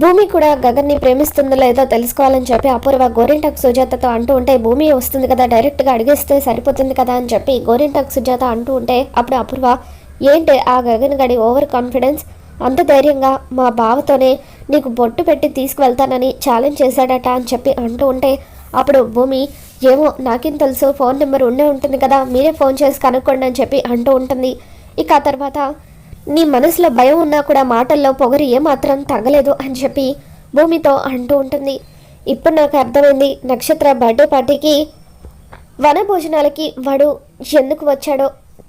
భూమి కూడా గగన్ని ప్రేమిస్తుందో లేదో తెలుసుకోవాలని చెప్పి అపూర్వ గోరింటాక్ సుజాతతో అంటూ ఉంటే భూమి వస్తుంది కదా డైరెక్ట్గా అడిగేస్తే సరిపోతుంది కదా అని చెప్పి గోరింటాక్ సుజాత అంటూ ఉంటే అప్పుడు అపూర్వ ఏంటి ఆ గగన్ గడి ఓవర్ కాన్ఫిడెన్స్? అంత ధైర్యంగా మా బావతోనే నీకు బొట్టు పెట్టి తీసుకువెళ్తానని ఛాలెంజ్ చేశాడట అని చెప్పి అంటూ ఉంటే అప్పుడు భూమి ఏమో నాకేం తెలుసు ఫోన్ నెంబర్ ఉండే ఉంటుంది కదా మీరే ఫోన్ చేసి కనుక్కోండి అని చెప్పి అంటూ ఉంటుంది. ఇక ఆ తర్వాత నీ మనసులో భయం ఉన్నా కూడా మాటల్లో పొగరు ఏమాత్రం తగ్గలేదు అని చెప్పి భూమితో అంటూ ఉంటుంది. ఇప్పుడు నాకు అర్థమైంది నక్షత్ర బర్త్డే పార్టీకి వనభోజనాలకి వాడు ఎందుకు వచ్చాడో.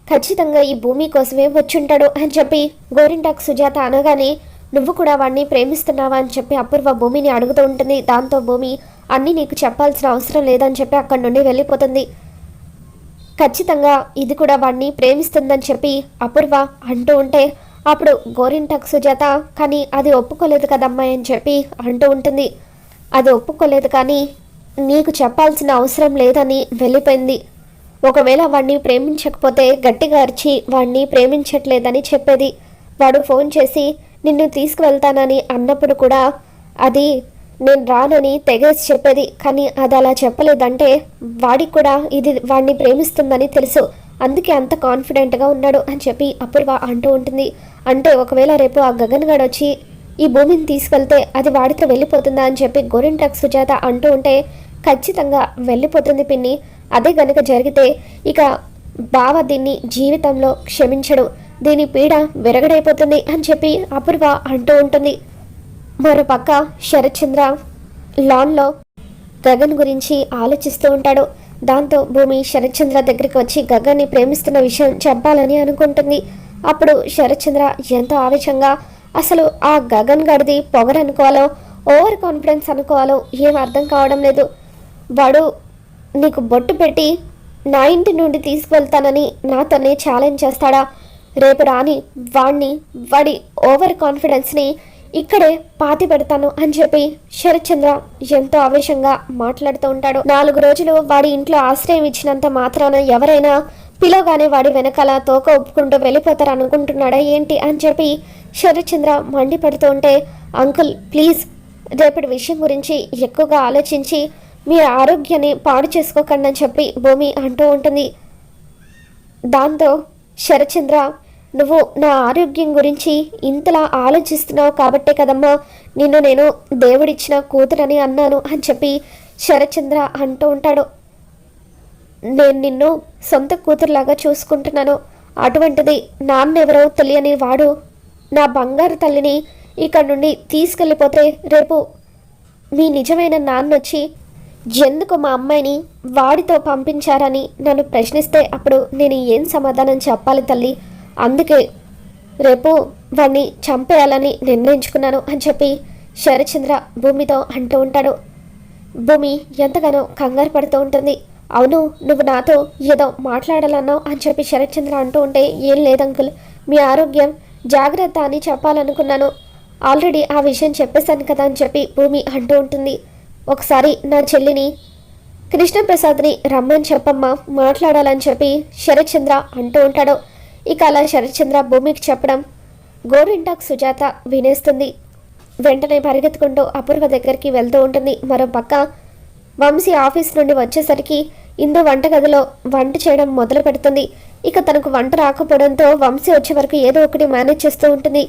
ఖచ్చితంగా ఈ భూమి కోసమే వచ్చుంటాడు అని చెప్పి గోరింటాక్ సుజాత అనగానే నువ్వు కూడా వాడిని ప్రేమిస్తున్నావా? అని చెప్పి అపూర్వ భూమిని అడుగుతూ ఉంటుంది. దాంతో భూమి అన్నీ నీకు చెప్పాల్సిన అవసరం లేదని చెప్పి అక్కడి నుండి వెళ్ళిపోతుంది. ఖచ్చితంగా ఇది కూడా వాడిని ప్రేమిస్తుందని చెప్పి అపూర్వ అంటూ ఉంటే అప్పుడు గోరింటాక్ సుజాత కానీ అది ఒప్పుకోలేదు కదమ్మాయి అని చెప్పి అంటూ ఉంటుంది. అది ఒప్పుకోలేదు కానీ నీకు చెప్పాల్సిన అవసరం లేదని వెళ్ళిపోయింది. ఒకవేళ వాణ్ణి ప్రేమించకపోతే గట్టిగా అరిచి వాణ్ణి ప్రేమించట్లేదని చెప్పేది. వాడు ఫోన్ చేసి నిన్ను తీసుకువెళ్తానని అన్నప్పుడు కూడా అది నేను రానని తెగేసి చెప్పేది. కానీ అది అలా చెప్పలేదంటే వాడికి కూడా ఇది వాడిని ప్రేమిస్తుందని తెలుసు. అందుకే అంత కాన్ఫిడెంట్గా ఉన్నాడు అని చెప్పి అపూర్వ అంటూ ఉంటుంది. అంటే ఒకవేళ రేపు ఆ గగన్ గడ్ వచ్చి ఈ భూమిని తీసుకెళ్తే అది వాడితో వెళ్ళిపోతుందా అని చెప్పి గోరింటాక్ సుజాత అంటూ ఉంటే ఖచ్చితంగా వెళ్ళిపోతుంది పిన్ని. అదే గనుక జరిగితే ఇక బావ దీన్ని జీవితంలో క్షమించడు. దీని పీడ విరగడైపోతుంది అని చెప్పి అపూర్వ అంటూ ఉంటుంది. మరోపక్క శరత్చంద్ర లాన్లో గగన్ గురించి ఆలోచిస్తూ ఉంటాడు. దాంతో భూమి శరత్చంద్ర దగ్గరికి వచ్చి గగన్ని ప్రేమిస్తున్న విషయం చెప్పాలని అనుకుంటుంది. అప్పుడు శరత్చంద్ర ఎంతో ఆవేశంగా అసలు ఆ గగన్ గడిది పొగరనుకోవాలో? ఓవర్ కాన్ఫిడెన్స్ అనుకోవాలో? ఏం అర్థం కావడం లేదు. వాడు నీకు బొట్టు పెట్టి నా ఇంటి నుండి తీసుకువెళ్తానని నాతోనే ఛాలెంజ్ చేస్తాడా? రేపు రాని వాణ్ణి వాడి ఓవర్ కాన్ఫిడెన్స్ని ఇక్కడే పాతి పెడతాను అని చెప్పి శరత్చంద్ర ఎంతో ఆవేశంగా మాట్లాడుతూ ఉంటాడు. నాలుగు రోజులు వాడి ఇంట్లో ఆశ్రయం ఇచ్చినంత మాత్రాన ఎవరైనా పిలవగానే వాడి వెనకాల తోక ఒప్పుకుంటూ వెళ్ళిపోతారు అనుకుంటున్నాడా ఏంటి అని చెప్పి శరత్చంద్ర మండిపడుతూ ఉంటే అంకుల్ ప్లీజ్ రేపటి విషయం గురించి ఎక్కువగా ఆలోచించి మీ ఆరోగ్యాన్ని పాడు చేసుకోకండి అని చెప్పి భూమి అంటూ ఉంటుంది. దాంతో శరత్చంద్ర నువ్వు నా ఆరోగ్యం గురించి ఇంతలా ఆలోచిస్తున్నావు కాబట్టే కదమ్మా. నిన్ను నేను దేవుడిచ్చిన కూతురని అన్నాను అని చెప్పి శరచంద్ర అంటూ ఉంటాడు. నేను నిన్ను సొంత కూతురులాగా చూసుకుంటున్నాను. అటువంటిది నాన్నెవరో తెలియని వాడు నా బంగారు తల్లిని ఇక్కడ నుండి తీసుకెళ్ళిపోతే రేపు మీ నిజమైన నాన్న వచ్చి ఎందుకు మా అమ్మాయిని వాడితో పంపించారని నన్ను ప్రశ్నిస్తే అప్పుడు నేను ఏం సమాధానం చెప్పాలి తల్లి? అందుకే రేపు వాడిని చంపేయాలని నిర్ణయించుకున్నాను అని చెప్పి శరచంద్ర భూమితో అంటూ ఉంటాడు. భూమి ఎంతగానో కంగారు పడుతూ ఉంటుంది. అవును నువ్వు నాతో ఏదో మాట్లాడాలన్నావు అని చెప్పి శరత్చంద్ర అంటూ ఉంటే ఏం లేదంకుల్. మీ ఆరోగ్యం జాగ్రత్త అని చెప్పాలనుకున్నాను. ఆల్రెడీ ఆ విషయం చెప్పేశాను కదా అని చెప్పి భూమి అంటూ ఉంటుంది. ఒకసారి నా చెల్లిని కృష్ణప్రసాద్ని రమ్మని చెప్పమ్మా మాట్లాడాలని చెప్పి శరత్చంద్ర అంటూ ఉంటాడు. ఇక అలా శరత్చంద్ర భూమికి చెప్పడం గోరింటాకు సుజాత వినేస్తుంది. వెంటనే పరిగెత్తుకుంటూ అపూర్వ దగ్గరికి వెళ్తూ ఉంటుంది. మరో పక్క వంశీ ఆఫీస్ నుండి వచ్చేసరికి ఇందు వంటగదిలో వంట చేయడం మొదలు పెడుతుంది. ఇక తనకు వంట రాకపోవడంతో వంశీ వచ్చే వరకు ఏదో ఒకటి మేనేజ్ చేస్తూ ఉంటుంది.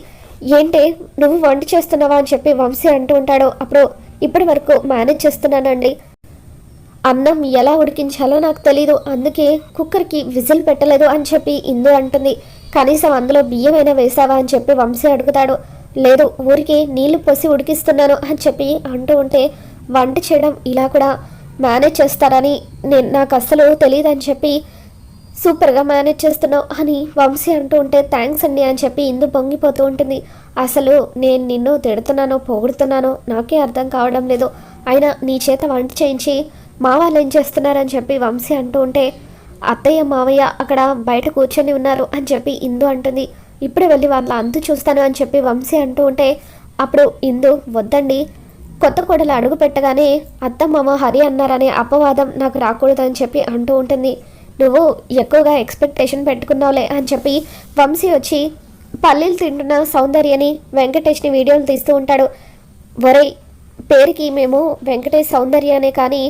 ఏంటే నువ్వు వంట చేస్తున్నావా అని చెప్పి వంశీ అంటూ ఉంటాడు. అప్పుడు ఇప్పటి వరకు మేనేజ్ చేస్తున్నానండి. అన్నం ఎలా ఉడికించాలో నాకు తెలీదు. అందుకే కుక్కర్కి విజిల్ పెట్టలేదు అని చెప్పి ఇందు అంటుంది. కనీసం అందులో బియ్యమైనా వేసావా? అని చెప్పి వంశీ అడుగుతాడు. లేదు ఊరికి నీళ్ళు పోసి ఉడికిస్తున్నాను అని చెప్పి అంటూ ఉంటే వంట చేయడం ఇలా కూడా మేనేజ్ చేస్తారని నేను నాకు అస్సలు తెలియదని చెప్పి సూపర్గా మేనేజ్ చేస్తున్నావు అని వంశీ అంటూ ఉంటే థ్యాంక్స్ అండి అని చెప్పి ఇందు పొంగిపోతూ ఉంటుంది. అసలు నేను నిన్ను తిడుతున్నానో పొగుడుతున్నానో నాకే అర్థం కావడం లేదు. అయినా నీ చేత వంట చేయించి మా వాళ్ళు ఏం చేస్తున్నారని చెప్పి వంశీ అంటూ ఉంటే అత్తయ్య మావయ్య అక్కడ బయట కూర్చొని ఉన్నారు అని చెప్పి ఇందు అంటుంది. ఇప్పుడే వెళ్ళి వాళ్ళ అంతు చూస్తాను అని చెప్పి వంశీ అంటూ ఉంటే అప్పుడు ఇందు వద్దండి. కొత్త కోడలు అడుగు పెట్టగానే అత్త మామ హరి అన్నారనే అపవాదం నాకు రాకూడదని చెప్పి అంటూ ఉంటుంది. నువ్వు ఎక్కువగా ఎక్స్పెక్టేషన్ పెట్టుకున్నావులే అని చెప్పి వంశీ వచ్చి పల్లీలు తింటున్న సౌందర్యని వెంకటేష్ని వీడియోలు తీస్తూ ఉంటాడు. ఒరే పేరుకి మేము వెంకటేష్ సౌందర్యనే కానీ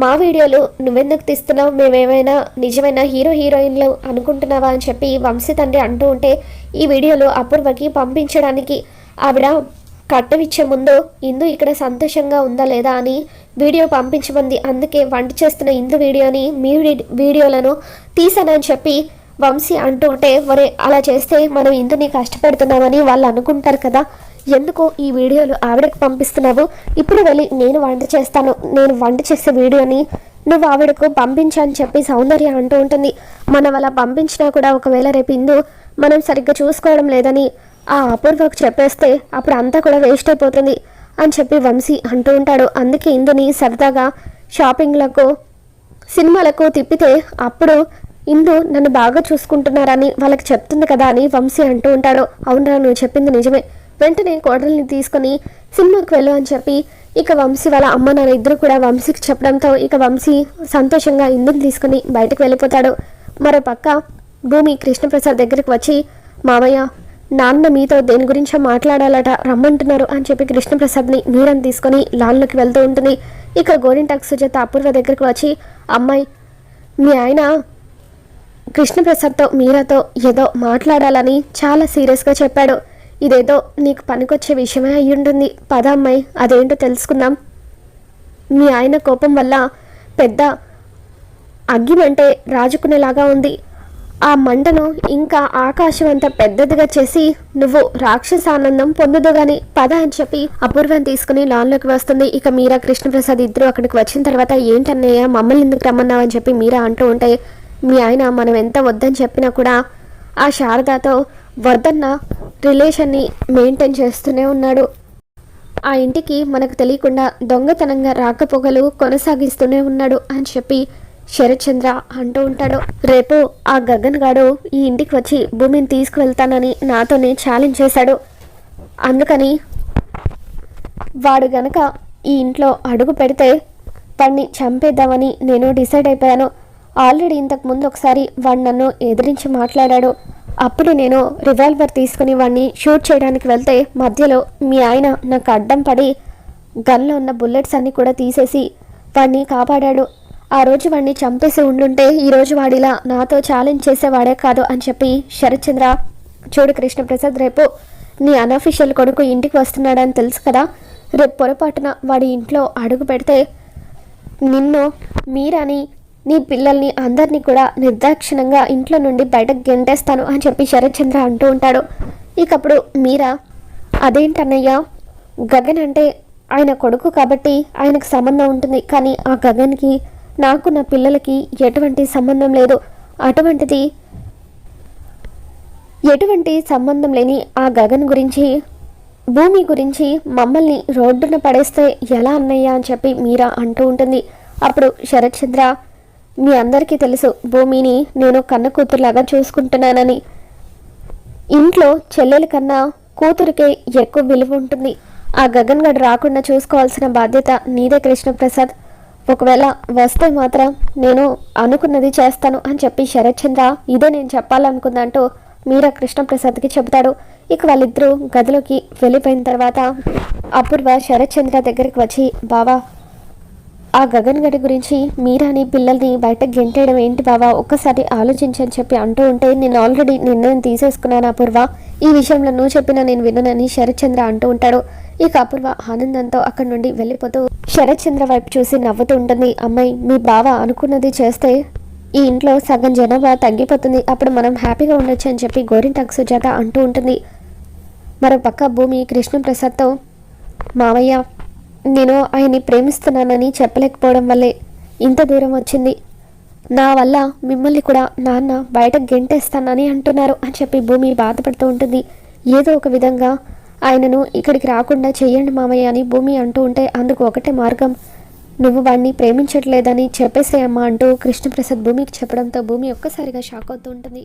మా వీడియోలు నువ్వెందుకు తీస్తున్నావు? మేమేమైనా నిజమైన హీరో హీరోయిన్లు అనుకుంటున్నావా అని చెప్పి వంశీ తండ్రి అంటూ ఉంటే ఈ వీడియోలు అపూర్వకి పంపించడానికి ఆవిడ కట్టవిచ్చే ముందు ఇందు ఇక్కడ సంతోషంగా ఉందా లేదా అని వీడియో పంపించమంది. అందుకే వంట చేస్తున్న ఇందు వీడియోని మీ వీడియోలను తీసానని చెప్పి వంశీ అంటూ ఉంటే ఒరే అలా చేస్తే మనం ఇందుని కష్టపెడుతున్నామని వాళ్ళు అనుకుంటారు కదా ఎందుకు ఈ వీడియోలు ఆవిడకు పంపిస్తున్నావు? ఇప్పుడు వెళ్ళి నేను వంట చేస్తాను. నేను వంట చేసే వీడియోని నువ్వు ఆవిడకు పంపించని చెప్పి సౌందర్య అంటూ ఉంటుంది. మనం అలా పంపించినా కూడా ఒకవేళ రేపు ఇందు మనం సరిగ్గా చూసుకోవడం లేదని ఆ అపూర్వకు చెప్పేస్తే అప్పుడు అంతా కూడా వేస్ట్ అయిపోతుంది అని చెప్పి వంశీ అంటూ ఉంటాడు. అందుకే ఇందుని సరదాగా షాపింగ్లకు సినిమాలకు తిప్పితే అప్పుడు ఇందు నన్ను బాగా చూసుకుంటున్నారని వాళ్ళకి చెప్తుంది కదా అని వంశీ అంటూ ఉంటాడు. అవునరా నువ్వు చెప్పింది నిజమే. వెంటనే కోడల్ని తీసుకొని సినిమాకి వెళ్ళు అని చెప్పి ఇక వంశీ వాళ్ళ అమ్మ నాన్న ఇద్దరు కూడా వంశీకి చెప్పడంతో ఇక వంశీ సంతోషంగా ఇందుని తీసుకుని బయటకు వెళ్ళిపోతాడు. మరో పక్క భూమి కృష్ణప్రసాద్ దగ్గరికి వచ్చి మామయ్య నాన్న మీతో దేని గురించో మాట్లాడాలట రమ్మంటున్నారు అని చెప్పి కృష్ణప్రసాద్ని మీరని తీసుకొని లాన్లోకి వెళ్తూ ఉంటుంది. ఇక గోరింటాక్ సుజాత అపూర్వ దగ్గరికి వచ్చి అమ్మాయి మీ ఆయన కృష్ణప్రసాద్తో మీరాతో ఏదో మాట్లాడాలని చాలా సీరియస్గా చెప్పాడు. ఇదేదో నీకు పనికొచ్చే విషయమే అయి ఉంటుంది పద అమ్మాయి అదేంటో తెలుసుకుందాం. మీ ఆయన కోపం వల్ల పెద్ద అగ్గిమంటే రాజుకునేలాగా ఉంది. ఆ మంటను ఇంకా ఆకాశం అంత పెద్దదిగా చేసి నువ్వు రాక్షస ఆనందం పొందుదు గాని పద అని చెప్పి అపూర్వం తీసుకుని లాన్లోకి వస్తుంది. ఇక మీరా కృష్ణప్రసాద్ ఇద్దరు అక్కడికి వచ్చిన తర్వాత ఏంటన్నయ్య మమ్మల్ని ఎందుకు రమ్మన్నావు అని చెప్పి మీరా అంటూ ఉంటే మీ ఆయన మనం ఎంత వద్దని చెప్పినా కూడా ఆ శారదాతో వర్ధన్న రిలేషన్ని మెయింటైన్ చేస్తూనే ఉన్నాడు. ఆ ఇంటికి మనకు తెలియకుండా దొంగతనంగా రాకపోగలు కొనసాగిస్తూనే ఉన్నాడు అని చెప్పి శరత్చంద్ర అంటూ ఉంటాడు. రేపు ఆ గగన్ గాడు ఈ ఇంటికి వచ్చి భూమిని తీసుకువెళ్తానని నాతోనే ఛాలెంజ్ చేశాడు. అందుకని వాడు గనక ఈ ఇంట్లో అడుగు పెడితే వాడిని చంపేద్దామని నేను డిసైడ్ అయిపోయాను. ఆల్రెడీ ఇంతకు ముందు ఒకసారి వాడు నన్ను ఎదిరించి మాట్లాడాడు. అప్పుడు నేను రివాల్వర్ తీసుకుని వాడిని షూట్ చేయడానికి వెళ్తే మధ్యలో మీ ఆయన నాకు అడ్డం పడి గన్లో ఉన్న బుల్లెట్స్ అన్నీ కూడా తీసేసి వాడిని కాపాడాడు. ఆ రోజు వాడిని చంపేసి ఉండుంటే ఈరోజు వాడిలా నాతో ఛాలెంజ్ చేసేవాడే కాదు అని చెప్పి శరత్చంద్ర చూడు కృష్ణప్రసాద్ రేపు నీ అనఫీషియల్ కొడుకు ఇంటికి వస్తున్నాడని తెలుసు కదా? రేపు పొరపాటున వాడి ఇంట్లో అడుగు పెడితే నిన్ను మీరని నీ పిల్లల్ని అందరినీ కూడా నిర్దాక్షిణంగా ఇంట్లో నుండి బయటకు గెంటేస్తాను అని చెప్పి శరత్చంద్ర అంటూ ఉంటాడు. ఇకప్పుడు మీరా అదేంటన్నయ్య? గగన్ అంటే ఆయన కొడుకు కాబట్టి ఆయనకు సంబంధం ఉంటుంది. కానీ ఆ గగన్కి నాకు నా పిల్లలకి ఎటువంటి సంబంధం లేదు. అటువంటిది ఎటువంటి సంబంధం లేని ఆ గగన్ గురించి భూమి గురించి మమ్మల్ని రోడ్డున పడేస్తే ఎలా అన్నయ్య అని చెప్పి మీరా అంటూ ఉంటుంది. అప్పుడు శరత్చంద్ర మీ అందరికీ తెలుసు భూమిని నేను కన్న కూతురులాగా చూసుకుంటున్నానని. ఇంట్లో చెల్లెల కన్నా కూతురికే ఎక్కువ విలువ ఉంటుంది. ఆ గగన్ గడు రాకుండా చూసుకోవాల్సిన బాధ్యత నీదే కృష్ణప్రసాద్. ఒకవేళ వస్తే మాత్రం నేను అనుకున్నది చేస్తాను అని చెప్పి శరత్చంద్ర ఇదే నేను చెప్పాలనుకుందంటూ మీరా కృష్ణప్రసాద్కి చెబుతాడు. ఇక వాళ్ళిద్దరూ గదిలోకి వెళ్ళిపోయిన తర్వాత అపూర్వ శరత్చంద్ర దగ్గరికి వచ్చి బావా ఆ గగన్ గడి గురించి మీరాని పిల్లల్ని బయట గెంటేయడం ఏంటి బావా? ఒక్కసారి ఆలోచించని చెప్పి అంటూ ఉంటే నేను ఆల్రెడీ నిర్ణయం తీసేసుకున్నాను అపూర్వ. ఈ విషయంలో నువ్వు చెప్పినా నేను విననని శరత్చంద్ర అంటూ ఉంటాడు. ఇక అపూర్వ ఆనందంతో అక్కడి నుండి వెళ్ళిపోతూ శరత్చంద్ర వైపు చూసి నవ్వుతూ ఉంటుంది. అమ్మాయి మీ బావ అనుకున్నది చేస్తే ఈ ఇంట్లో సగం జనాభా తగ్గిపోతుంది. అప్పుడు మనం హ్యాపీగా ఉండొచ్చు అని చెప్పి గోరింటాకు సుజాత అంటూ ఉంటుంది. మరో పక్క భూమి కృష్ణప్రసాద్తో మావయ్య నేను ఆయన్ని ప్రేమిస్తున్నానని చెప్పలేకపోవడం వల్లే ఇంత దూరం వచ్చింది. నా వల్ల మిమ్మల్ని కూడా నాన్న బయట గెంటేస్తానని అంటున్నారు అని చెప్పి భూమి బాధపడుతూ ఉంటుంది. ఏదో ఒక విధంగా ఆయనను ఇక్కడికి రాకుండా చెయ్యండి మామయ్య అని భూమి అంటూ ఉంటే అందుకు ఒకటే మార్గం. నువ్వు వాడిని ప్రేమించట్లేదని చెప్పేసేయమ్మా అంటూ కృష్ణప్రసాద్ భూమికి చెప్పడంతో భూమి ఒక్కసారిగా షాక్ అవుతూ ఉంటుంది.